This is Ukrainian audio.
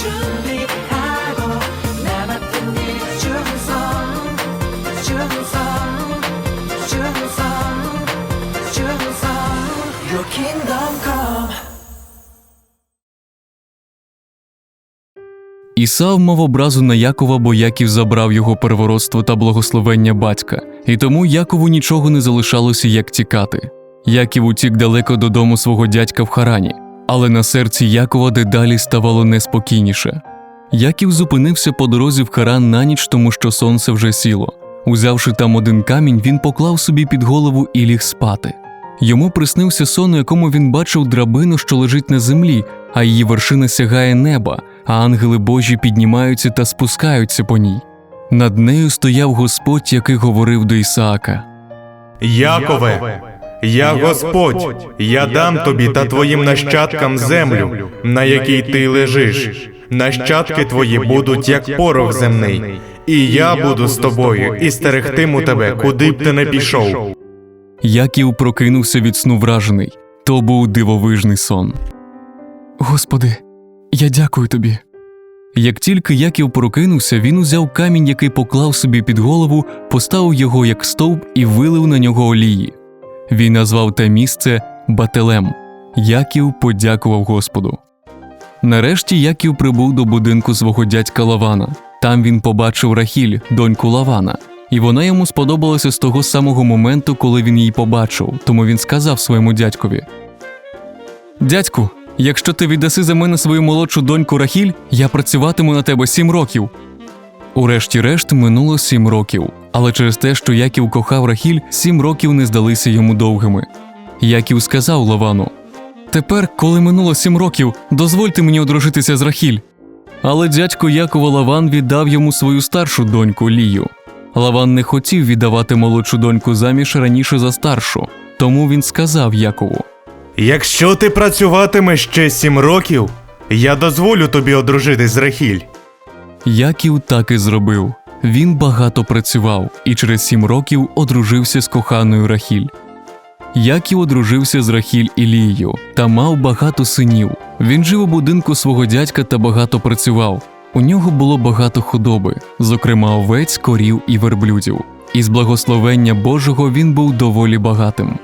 준비하고 남았던 일 충성 충성 충성 충성 Your kingdom come Ісав мав образу на Якова, бо Яків забрав його первородство та благословення батька, і тому Якову нічого не залишалося, як тікати. Яків утік далеко додому свого дядька в Харані, але на серці Якова дедалі ставало неспокійніше. Яків зупинився по дорозі в Харан на ніч, тому що сонце вже сіло. Узявши там один камінь, він поклав собі під голову і ліг спати. Йому приснився сон, у якому він бачив драбину, що лежить на землі, а її вершина сягає неба, а ангели Божі піднімаються та спускаються по ній. Над нею стояв Господь, який говорив до Ісаака. Якове, я Господь, я дам тобі та твоїм нащадкам землю, на якій ти лежиш. Нащадки твої будуть як порох земний, і я буду з тобою і стерегтиму тебе, куди б ти не пішов. Яків прокинувся від сну вражений. То був дивовижний сон. Господи, я дякую тобі. Як тільки Яків прокинувся, він узяв камінь, який поклав собі під голову, поставив його як стовп і вилив на нього олії. Він назвав те місце Бателем. Яків подякував Господу. Нарешті Яків прибув до будинку свого дядька Лавана. Там він побачив Рахіль, доньку Лавана, і вона йому сподобалася з того самого моменту, коли він її побачив, тому він сказав своєму дядькові: Дядьку, якщо ти віддаси за мене свою молодшу доньку Рахіль, я працюватиму на тебе сім років. Урешті-решт минуло сім років, але через те, що Яків кохав Рахіль, сім років не здалися йому довгими. Яків сказав Лавану: Тепер, коли минуло сім років, дозвольте мені одружитися з Рахіль. Але дядько Якова Лаван віддав йому свою старшу доньку Лію. Лаван не хотів віддавати молодшу доньку заміж раніше за старшу, тому він сказав Якову: Якщо ти працюватимеш ще сім років, я дозволю тобі одружитись з Рахіль. Яків так і зробив. Він багато працював і через сім років одружився з коханою Рахіль. Яків одружився з Рахіль і Лією та мав багато синів. Він жив у будинку свого дядька та багато працював. У нього було багато худоби, зокрема овець, корів і верблюдів. Із благословення Божого він був доволі багатим.